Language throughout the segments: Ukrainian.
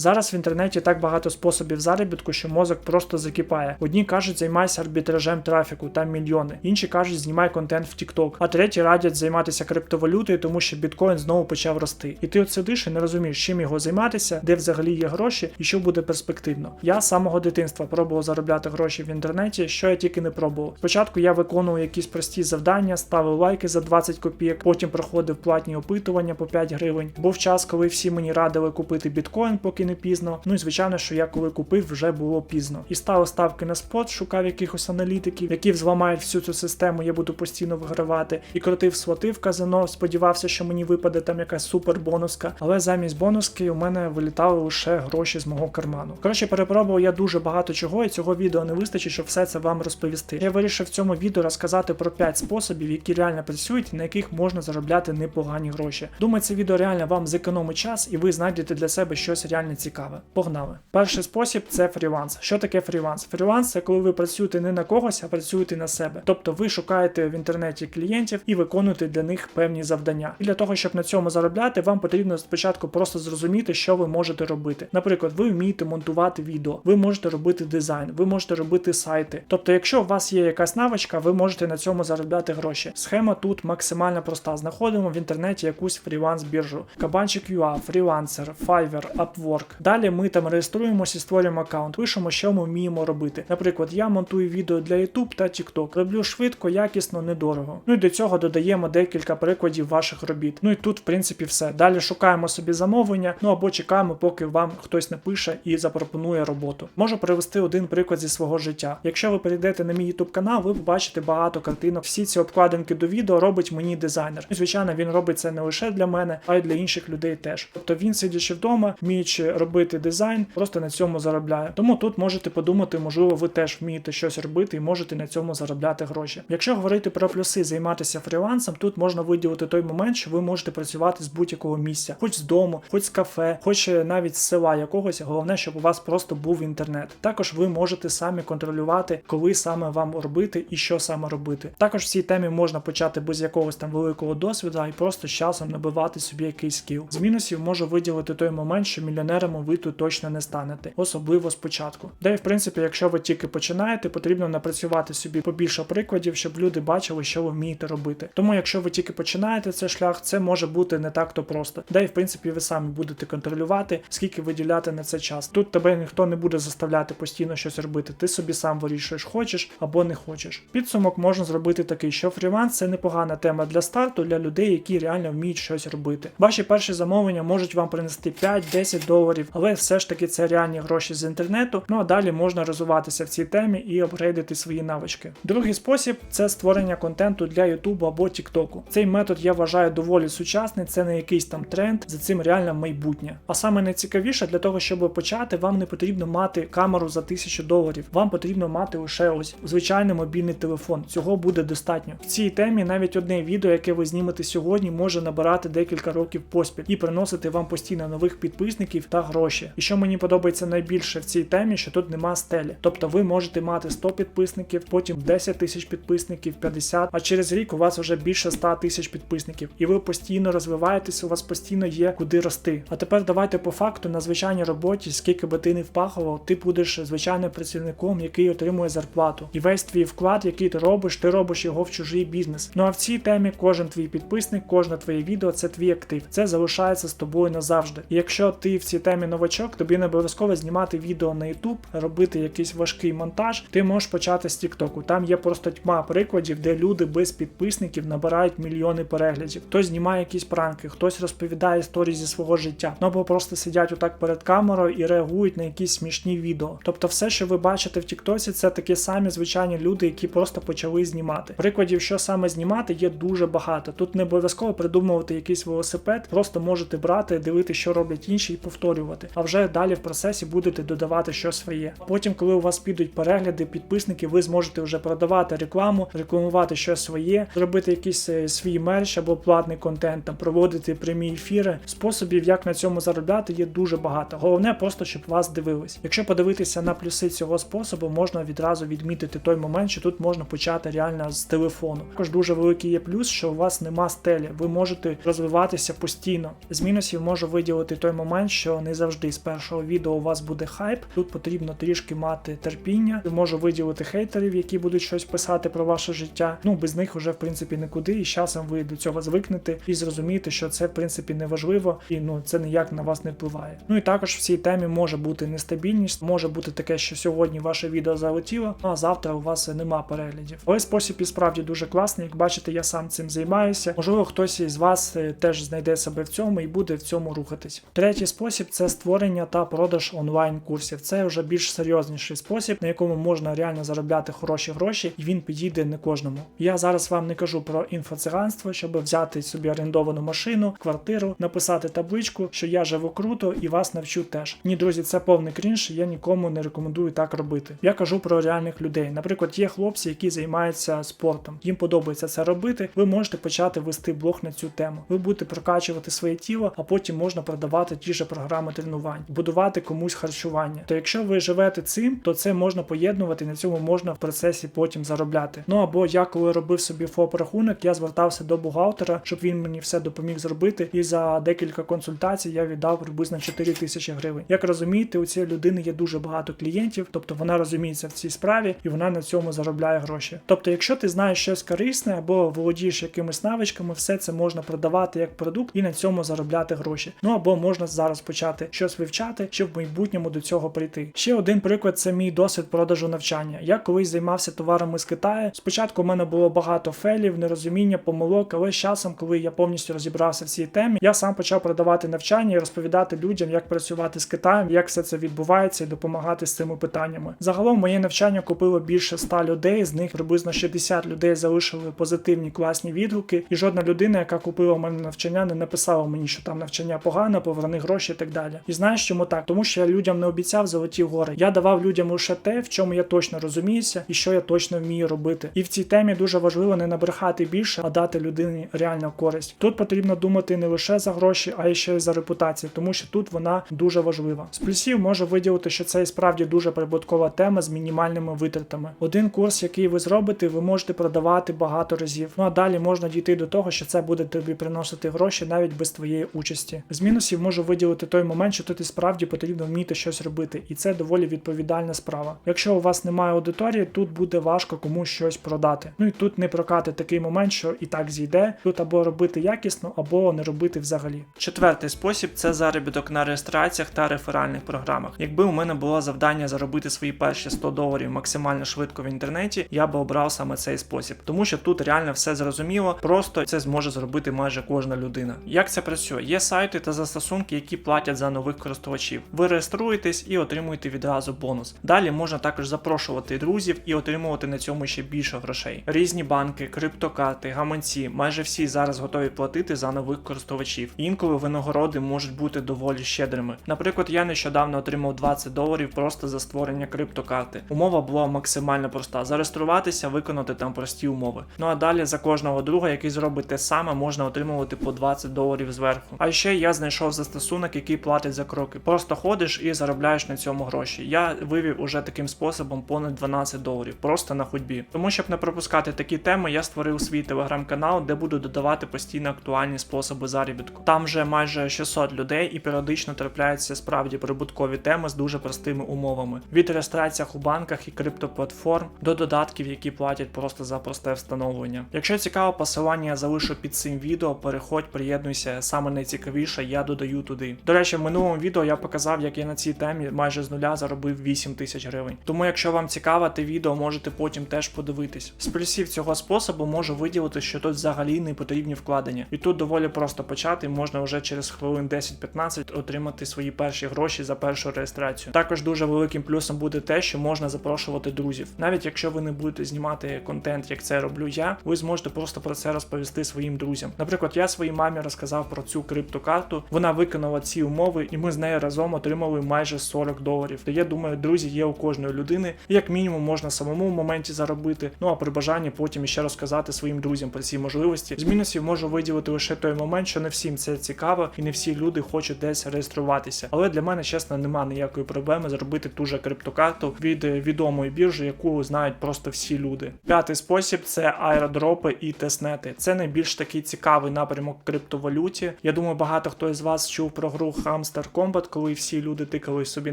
Зараз в інтернеті так багато способів заробітку, що мозок просто закипає. Одні кажуть, займайся арбітражем трафіку, там мільйони. Інші кажуть, знімай контент в TikTok. А треті радять займатися криптовалютою, тому що біткоін знову почав рости. І ти от сидиш і не розумієш, чим його займатися, де взагалі є гроші і що буде перспективно. Я з самого дитинства пробував заробляти гроші в інтернеті, що я тільки не пробував. Спочатку я виконував якісь прості завдання, ставив лайки за 20 копійок, потім проходив платні опитування по 5 гривень. Був час, коли всі мені радили купити біткоін, поки не пізно. Ну і звичайно, що я коли купив, вже було пізно. І ставив ставки на спот, шукав якихось аналітиків, які взламають всю цю систему, я буду постійно вигравати. І крутив слоти в казино, сподівався, що мені випаде там якась супер бонуска. Але замість бонуски у мене вилітали лише гроші з мого карману. Коротше, перепробував я дуже багато чого, і цього відео не вистачить, щоб все це вам розповісти. Я вирішив в цьому відео розказати про 5 способів, які реально працюють на яких можна заробляти непогані гроші. Думаю, це відео реально вам зекономить час і ви знайдете для себе щось реально цікаве. Погнали! Перший спосіб це фріланс. Що таке фріланс? Фріланс це коли ви працюєте не на когось, а працюєте на себе. Тобто ви шукаєте в інтернеті клієнтів і виконуєте для них певні завдання. І для того, щоб на цьому заробляти, вам потрібно спочатку просто зрозуміти, що ви можете робити. Наприклад, ви вмієте монтувати відео, ви можете робити дизайн, ви можете робити сайти. Тобто, якщо у вас є якась навичка, ви можете на цьому заробляти гроші. Схема тут максимально проста. Знаходимо в інтернеті якусь фріланс-біржу. Кабанчик.ua, фрілансер, Fiverr, Upwork. Далі ми там реєструємося і створюємо аккаунт, пишемо, що ми вміємо робити. Наприклад, я монтую відео для YouTube та TikTok. Роблю швидко, якісно, недорого. Ну і до цього додаємо декілька прикладів ваших робіт. Ну і тут, в принципі, все. Далі шукаємо собі замовлення, ну або чекаємо, поки вам хтось напише і запропонує роботу. Можу привести один приклад зі свого життя. Якщо ви перейдете на мій YouTube канал, ви побачите багато картинок. Всі ці обкладинки до відео робить мені дизайнер. І, звичайно, він робить це не лише для мене, а й для інших людей теж. Тобто він, сидячи вдома, вміючи робити дизайн, просто на цьому заробляє. Тому тут можете подумати, можливо, ви теж вмієте щось робити і можете на цьому заробляти гроші. Якщо говорити про плюси займатися фрілансом, тут можна виділити той момент, що ви можете працювати з будь-якого місця, хоч з дому, хоч з кафе, хоч навіть з села якогось. Головне, щоб у вас просто був інтернет. Також ви можете самі контролювати, коли саме вам робити і що саме робити. Також в цій темі можна почати без якогось там великого досвіду і просто з часом набивати собі якийсь скіл. З мінусів можу виділити той момент, що мільйонером ви тут точно не станете, особливо спочатку. Де, в принципі, якщо ви тільки починаєте, потрібно напрацювати собі побільше прикладів, щоб люди бачили, що ви вмієте робити. Тому, якщо ви тільки починаєте цей шлях, це може бути не так то просто. Де, в принципі, ви самі будете контролювати, скільки виділяти на це час. Тут тебе ніхто не буде заставляти постійно щось робити. Ти собі сам вирішуєш, хочеш або не хочеш. Підсумок можна зробити такий, що фріланс це непогана тема для старту для людей, які реально вміють щось робити. Ваші перші замовлення можуть вам принести 5-10 доларів, але все ж таки це реальні гроші з інтернету. Ну а далі можна розвиватися в цій темі і апгрейдити свої навички. Другий спосіб це створення контенту для YouTube або TikTok. Цей метод я вважаю доволі сучасний, це не якийсь там тренд, за цим реально майбутнє. А саме найцікавіше для того, щоб почати, вам не потрібно мати камеру за 1000 доларів. Вам потрібно мати лише ось звичайний мобільний телефон. Цього буде достатньо. В цій темі навіть одне відео, яке ви знімете сьогодні, може набирати декілька років поспіль і приносити вам постійно нових підписників та гроші. І що мені подобається найбільше в цій темі, що тут нема стелі. Тобто ви можете мати 100 підписників, потім 10 тисяч підписників, 50, а через рік у вас вже більше 100 тисяч підписників, і ви постійно розвиваєтесь, у вас постійно є куди рости. А тепер давайте по факту на звичайній роботі, скільки би ти не впахував, ти будеш звичайним працівником, який отримує зарплату. І весь твій вклад, який ти робиш, ти робиш його в чужий бізнес. Ну а в цій темі кожен твій підписник, кожне твоє відео це твій актив. Це залишається з тобою назавжди. І якщо ти в цій темі новачок, тобі не обов'язково знімати відео на YouTube, робити якийсь важкий монтаж. Ти можеш почати з TikTok. Там є просто тьма прикладів, де люди без підписників набирають мільйони переглядів. Хтось знімає якісь пранки, хтось розповідає історії зі свого життя, ну або просто сидять отак перед камерою і реагують на якісь смішні відео. Тобто, все, що ви бачите в Тіктосі, це такі самі звичайні люди, які просто почали знімати. Прикладів, що саме знімати, є дуже багато. Тут не обов'язково придумувати якийсь велосипед, просто можете брати, дивитися, що роблять інші, і повторювати. А вже далі в процесі будете додавати щось своє. Потім, коли у вас підуть перегляди, підписники, ви зможете вже продавати рекламу, рекламувати щось своє, зробити якийсь е, свій мерч або платний контент, там проводити прямі ефіри. Способів, як на цьому заробляти, є дуже багато. Головне просто, щоб вас дивились. Якщо подивитися на плюси цього способу, можна відразу відмітити той момент, що тут можна почати реально з телефону. Також дуже великий є плюс, що у вас нема стелі, ви можете розвиватися постійно. З мінусів можу виділити той момент, що не завжди з першого відео у вас буде хайп. Тут потрібно трішки мати терпіння. Можу виділити хейтерів, які будуть щось писати про ваше життя. Ну без них вже в принципі нікуди. І з часом ви до цього звикнете і зрозумієте, що це в принципі не важливо і ну це ніяк на вас не впливає. Ну і також в цій темі може бути нестабільність, може бути таке, що сьогодні ваше відео залетіло, а завтра у вас нема переглядів. Але спосіб і справді дуже класний. Як бачите, я сам цим займаюся. Можливо, хтось із вас е, теж знайде себе в цьому і буде в цьому рухатись. Третій спосіб це створення та продаж онлайн курсів. Це вже більш серйозніший спосіб, на якому можна реально заробляти хороші гроші, і він підійде не кожному. Я зараз вам не кажу про інфоциганство, щоб взяти собі орендовану машину, квартиру, написати табличку, що я живу круто і вас навчу теж. Ні, друзі, це повний крінж. Я нікому не рекомендую так робити. Я кажу про реальних людей. Наприклад, є хлопці, які займаються спортом. Їм подобається це робити. Ви можете почати вести блог на цю тему. Ви будете прокачувати своє тіло, а потім можна продавати ті ж програми тренувань, будувати комусь харчування. То якщо ви живете цим, то це можна поєднувати, на цьому можна в процесі потім заробляти. Ну або я коли робив собі ФОП рахунок, я звертався до бухгалтера, щоб він мені все допоміг зробити. І за декілька консультацій я віддав приблизно 4 тисячі гривень. Як розумієте, у цієї людини є дуже багато клієнтів, тобто вона розуміється в цій справі і вона на цьому заробляє гроші. Тобто, якщо ти знаєш щось корисне або володієш якимись навичками, все це можна продавати як продукт і на цьому заробляти гроші. Ну або можна зараз почати щось вивчати, щоб в майбутньому до цього прийти. Ще один приклад це мій досвід продажу навчання. Я колись займався товарами з Китаю. Спочатку в мене було багато фелів, нерозуміння, помилок, але з часом, коли я повністю розібрався в цій темі, я сам почав продавати навчання і розповідати людям, як працювати з Китаєм, як все це відбувається, і допомагати з цими питаннями. Загалом моє навчання купило більше 100 людей, з них приблизно 60 людей залишили позитивні класні відгуки, і жодна людина, яка купила в мене навчання, не написала мені, що там навчання погано, поверни гроші і так далі. І знаєш, чому так? Тому що я людям не обіцяв золоті гори. Я давав людям лише те, в чому я точно розуміюся і що я точно вмію робити. І в цій темі дуже важливо не набрехати більше, а дати людині реальну користь. Тут потрібно думати не лише за гроші, а й ще й за репутацію, тому що тут вона дуже важлива. З плюсів можу виділити, що це і справді дуже прибуткова тема з мінімальними витратами. Один курс, який ви зробите, ви можете продавати багато разів. Ну а далі можна дійти до того, що це буде тобі приносити гроші навіть без твоєї участі. З мінусів можу виділити той момент, що тут і справді потрібно вміти щось робити, і це доволі відповідальна справа. Якщо у вас немає аудиторії, тут буде важко комусь щось продати. Ну і тут не прокати такий момент, що і так зійде. Тут або робити якісно, або не робити взагалі. Четвертий спосіб це заробіток на реєстраціях та реферальних програмах. Якби у мене було завдання заробити свої перші 100 доларів максимально швидко в інтернеті, я би обрав саме цей спосіб, тому що тут реально все зрозуміло, просто це зможе зробити майже кожна людина. Як це працює? Є сайти та застосунки, які платять за нових користувачів. Ви реєструєтесь і отримуєте відразу бонус. Далі можна також запрошувати друзів і отримувати на цьому ще більше грошей. Різні банки, криптокарти, гаманці, майже всі зараз готові платити за нових користувачів. Інколи винагороди можуть бути доволі щедрими. Наприклад, я нещодавно отримав 20 доларів просто за створення криптокарти. Умова була максимально проста: зареєструватися, виконати там прості умови. Ну а далі за кожного друга, який зробить те саме, можна отримувати по 20 доларів зверху. А ще я знайшов застосунок, який платить за кроки. Просто ходиш і заробляєш на цьому гроші. Я вивів уже таким способом понад 12 доларів, просто на ходьбі. Тому щоб не пропускати такі теми, я створив свій телеграм-канал, де буду додавати постійно актуальні способи заробітку. Там вже майже 600 людей і періодично трапляються справді прибуткові теми з дуже простими умовами: від реєстраціях у банках і криптоплатформ до додатків, які платять просто за просте встановлення. Якщо цікаво, посилання я залишу під цим відео. Переходь, приєднуйся. Саме найцікавіше я додаю туди. До речі, в минулому відео я показав, як я на цій темі майже з нуля заробив 8 тисяч гривень. Тому, якщо вам цікаво, те відео можете потім теж подивитись. З плюсів цього способу можу виділити, що тут взагалі не потрібні вкладення. І тут доволі просто почати, можна вже через хвилин 10-15 отримати свої перші гроші за першу реєстрацію. Також дуже великим плюсом буде те, що можна запрошувати друзів. Навіть якщо ви не будете знімати контент, як це роблю я, ви зможете просто про це розповісти своїм друзям. Наприклад, я своїй мамі розказав про цю криптокарту, вона виконала ці умови, і ми з нею разом отримали майже 40 доларів. То я думаю, друзі є у кожної людини. Як мінімум можна самому в моменті заробити. Ну а при бажанні потім ще розказати своїм друзям про ці можливості. З мінусів можу виділити лише той момент, що не всім це цікаво, і не всі люди хочуть десь реєструватися. Але для мене чесно нема ніякої проблеми зробити ту же криптокарту від е, відомої біржі, яку знають просто всі люди. П'ятий спосіб це аеродропи і тестнети. Це найбільш такий цікавий напрямок криптовалюті. Я думаю, багато хто із вас чув про гру Hamster Combat, коли всі люди тикали собі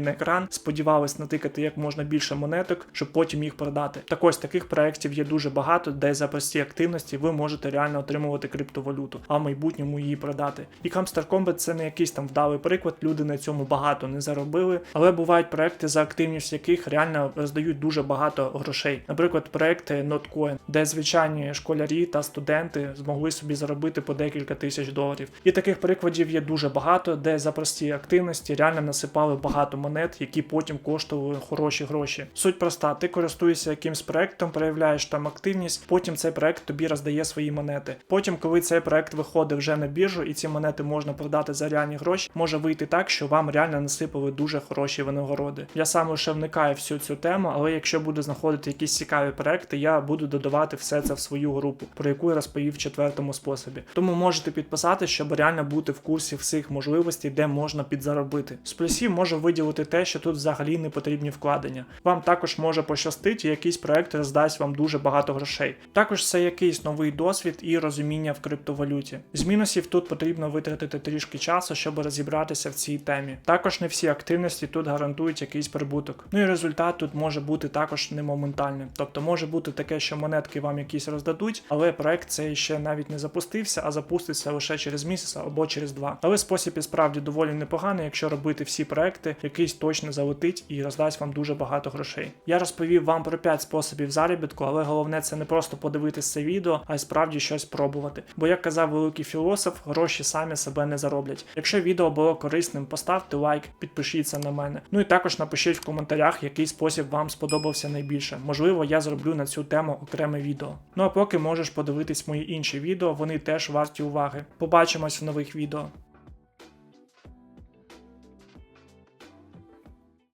на екран, сподівались натикати як можна більше монеток, щоб потім їх продати. Так ось таких проєктів є дуже багато, де за прості активності ви можете реально отримувати криптовалюту, а в майбутньому її продати. І Hamster Combat це не якийсь там вдалий приклад, люди на цьому багато не заробили, але бувають проекти, за активність яких реально роздають дуже багато грошей. Наприклад, проекти Notcoin, де звичайні школярі та студенти змогли собі заробити по декілька тисяч доларів. І таких прикладів є дуже багато, де за прості активності реально насипали багато монет, які потім коштували хороші гроші. Суть проста: ти користуєшся якимсь проектом, проявляєш там активність, потім цей проект тобі роздає свої монети. Потім, коли цей проект виходить вже на біржу, і ці монети можна продати за реальні гроші, може вийти так, що вам реально насипали дуже хороші винагороди. Я сам лише вникаю всю цю тему, але якщо буду знаходити якісь цікаві проекти, я буду додавати все це в свою групу, про яку я розповів в четвертому способі. Тому можете підписатися, щоб реально бути в курсі всіх можливостей, де можна підзаробити. З плюсів можу виділити те, що тут взагалі не потрібні вкладення. Вам також може пощастити, якийсь проект роздасть вам дуже багато грошей. Також це якийсь новий досвід і розуміння в криптовалюті. З мінусів тут потрібно витратити трішки часу, щоб розібратися в цій темі. Також не всі активності тут гарантують якийсь прибуток. Ну і результат тут може бути також не моментальним. Тобто може бути таке, що монетки вам якісь роздадуть, але проект цей ще навіть не запустився, а запуститься лише через місяць або через два. Але спосіб і справді доволі непоганий, якщо робити всі проекти, якийсь точно залетить і роздасть вам дуже багато грошей. Я розповів вам про 5 способів заробітку, але головне це не просто подивитись це відео, а й справді щось пробувати. Бо як казав великий філософ, гроші самі себе не зароблять. Якщо відео було корисним, поставте лайк, підпишіться на мене. Ну і також напишіть в коментарях, який спосіб вам сподобався найбільше. Можливо, я зроблю на цю тему окреме відео. Ну а поки можеш подивитись мої інші відео, вони теж варті уваги. Побачимось в нових відео.